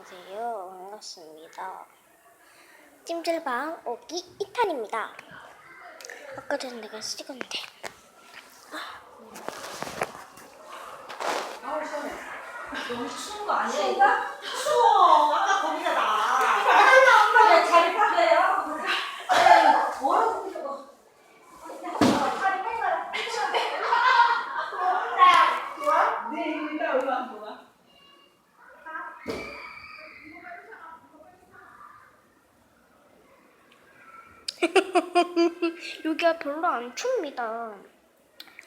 안녕하세요. 반갑습니다. 찜질방 오기 2탄입니다. 아까 전에 내가 찍었는데. 너무 추운 거 아니야? 추워. 아까 거기다 나. 그래, 자리 빨래요. 뭐라고 그러고. 자리 빨래요. 좋아? 네, 일단 얼마 안 좋아. 여기가 별로 안 춥니다.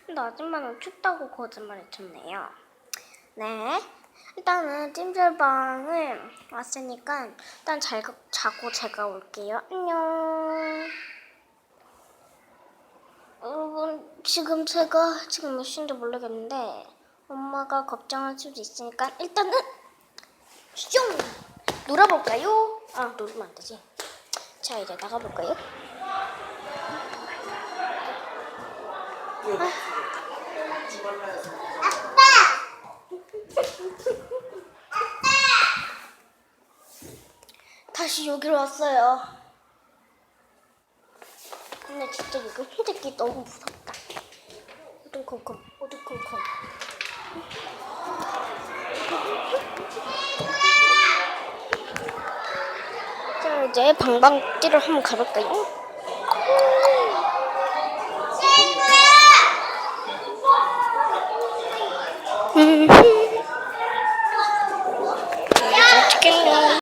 근데 아줌마는 춥다고 거짓말을 쳤네요. 네. 일단은 찜질방을 왔으니까 일단 잘 가- 자고 제가 올게요. 안녕. 여러분 지금 제가 지금 몇 시인지 모르겠는데 엄마가 걱정할 수도 있으니까 일단은 슝 놀아볼까요? 아 놀면 안 되지. 자 이제 나가볼까요? 다시 여기로 왔어요. 근데 진짜 혼자 있기 너무 무섭다. 어두컴컴, 어두컴컴. 자, 이제 방방뛰를 한번 가볼까요? 음.